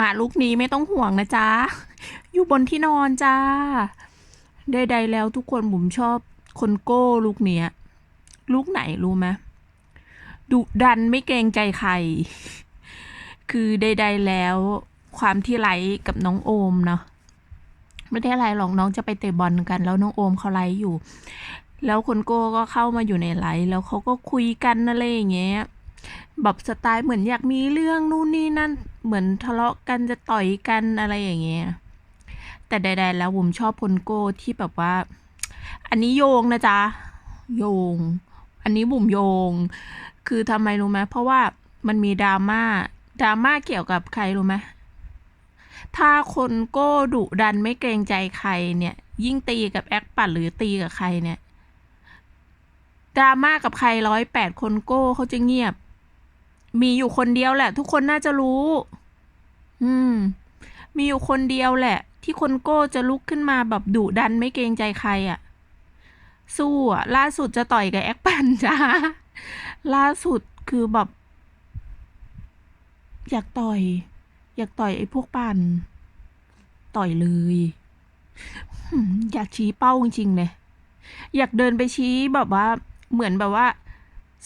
หมาลูกนี้ไม่ต้องห่วงนะจ๊ะ อยู่บนที่นอนจ้าใดๆแล้วทุกคนผมชอบคนโก้ลูกเนี้ย ลูกไหนรู้ไหมดุดันไม่เกรงใจใคร คือใด ๆแล้ว ความที่ไลกับน้องโอมเนาะไม่ได้ไรหรอกน้องจะไปเตะบอลกัน แล้วน้องโอมเขาไลอยู่ แล้วคนโก้ก็เข้ามาอยู่ในไลแล้วเขาก็คุยกันอะไรอย่างเงี้ย แบบสไตล์เหมือนอยากมีเรื่องนู่นนี่นั่น เหมือนทะเลาะกันจะต่อยกันอะไรอย่างเงี้ย แต่ใด ๆ แล้วผมชอบพลโก้ที่แบบว่า อันนี้โยงนะจ๊ะ โยง อันนี้บุ๋มโยง คือทำไมรู้ไหมเพราะว่ามันมีดราม่าดราม่าเกี่ยวกับใครรู้ไหมถ้าคนโก้ดุดันไม่เกรงใจใครเนี่ย ยิ่งตีกับแอคปัดหรือตีกับใครเนี่ยดราม่ากับใครร้อยแปดคนโก้เขาจะเงียบ มีอยู่คนเดียวแหละ ทุกคนน่าจะรู้ อืม มีอยู่คนเดียวแหละ ที่คนโก้จะลุกขึ้นมาแบบดุดันไม่เกรงใจใครอะ่ะ สู้อะ ล่าสุดจะต่อยกับแอคปันจ้าล่าสุดคือแบบอยากต่อย อยากต่อยไอ้พวกปันต่อยเลยอยากชี้เป้าจริงๆเลยอยากเดินไปชี้แบบว่า เหมือนแบบว่า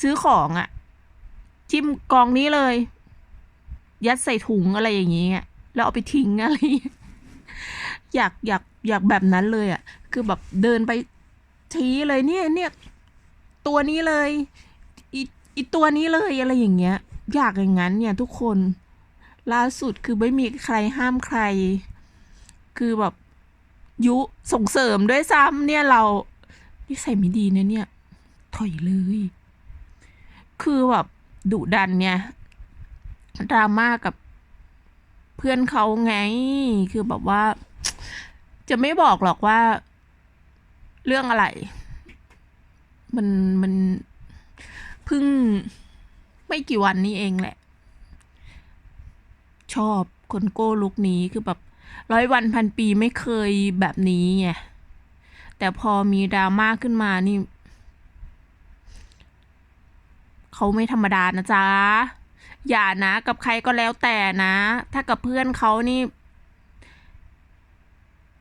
ซื้อของอะ่ะ จิ้มกองนี้เลย ยัดใส่ถุงอะไรอย่างเงี้ยแล้วเอาไปทิ้งอะไรอยากอยากอยากแบบนั้นเลยอะ่ะ คือแบบเดินไปชี้เลยเนี่ยเนี่ยตัวนี้เลยอีอีตัวนี้เลยอะไรอย่างเงี้ย อยากอย่างนั้นเนี่ยทุกคน ล่าสุดคือไม่มีใครห้ามใคร คือแบบยุส่งเสริมด้วยซ้ำเนี่ยเรานิสัยไม่ดีนะเนี่ยถอยเลย คือแบบ ดุดันเนี่ยดราม่ากับเพื่อนเขาไง คือแบบว่า จะไม่บอกหรอกว่า เรื่องอะไร มันมันเพิ่งไม่กี่วันนี้เองแหละ ชอบคนโก้ลุกนี้คือแบบร้อยวันพันปีไม่เคยแบบนี้ไงแต่พอมีดราม่าขึ้นมานี่ เขาไม่ธรรมดานะจ๊ะ อย่านะกับใครก็แล้วแต่นะ ถ้ากับเพื่อนเขานี่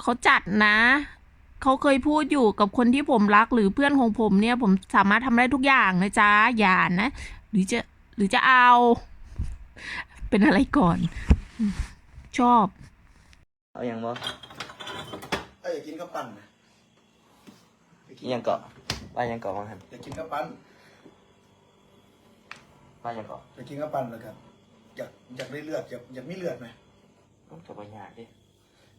เขาจัดนะ เขาเคยพูดอยู่กับคนที่ผมรักหรือเพื่อนของผมเนี่ย ผมสามารถทำได้ทุกอย่างนะจ๊ะ อย่านะ หรือจะหรือจะเอา เป็นอะไรก่อน ชอบ เอาอย่างบ่เอ้ยอยากกินข้าวปั้นนะอยากกิอิหยังเกาะไปยังเกาะบ้างครับอยากกินข้าวปั้น ไปยังเกาะอยากกินข้าวปั้นเลยครับอยากอยากได้เลือดอยากอยากมีเลือดไหมต้องจะไปยากดิ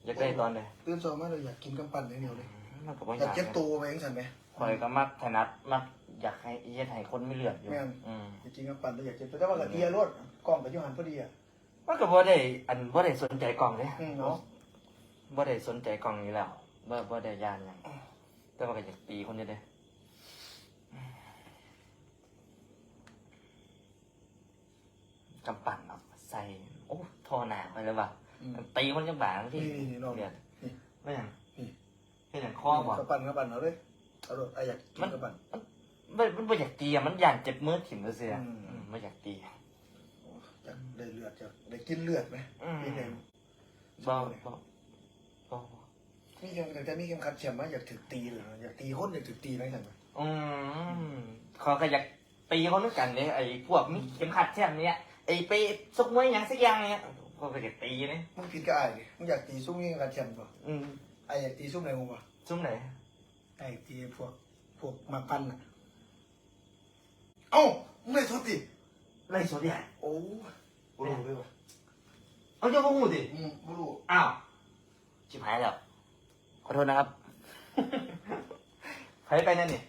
อยากได้ตอนไหนตื่นเช้ามาเลยอยากกินข้าวปั้นอย่างเดียวเลยมันก็บ่อยากยากเจ็บตัวไปเองสันไหมคอยก็มักถนัดมักอยากให้เฮ็ดให้คนไม่เลือดอยู่แม่นอืมอยากกินข้าวปั้นแล้วอยากเจ็บตัวแต่ว่ากับเอียรถกล้องกับยูหันพอดีอะ มันก็บ่ได้อันบ่ได้สนใจกล่องเด้อืมเนาะ บ่ได้สนใจกล่องอยู่แล้วบ่บ่ได้ยานหยังแต่ว่าก็อยากตีคนอยู่เด้ กำปั่นเอาใส่ โอ้ทอหนาไปเลยว่ะอืม ตีคนจังบางที่นี่นี่ลองเดือดนี่ไม่หยังนี่เฮ็ดหยังคอบ่ข้าวปั้นข้าวปั้นเอาเลยเอาเลยไอ้อยากกินข้าวปั้นมันมันไม่อยากตีอะมันอยากเจ็บมือถิ่มเลยเสียอืม อืมไม่อยากตีอยากได้เลือดอยากได้กินเลือดไหมอืมนี่ไงบ่บ่บ่มีเข็มแต่จะมีเข็มขัดเฉียมไหมอยากถึกตีเลยอยากตีคนอยากถึกตีไหมสันไหมอืมเขาก็อยากตีเขาด้วยกันเนี่ยไอ้พวกมีเข็มขัดเช่นเนี้ย ไอ้ไปซุกมวยหยังสักอย่างเนี้ยเขาก็อยากตีเนี่ยมึงผิดกับไอ้ดิมึงอยากตีซุ้มมีเข็มขัดเฉียมป่ะอืมไอ้อยากตีซุ้มไหนมึงป่ะซุ่มไหนไอ้ที่พวกพวกมาปั้นอะเอ้ามึงได้ทุบดิไล่สดเนี่ยโอ้บ่รู้เลยว่ะเอาเจ้าพวกหูดิอืมบ่รู้อ้าวชิบหายแล้วขอโทษนะครับ ใครไปนั่นนี่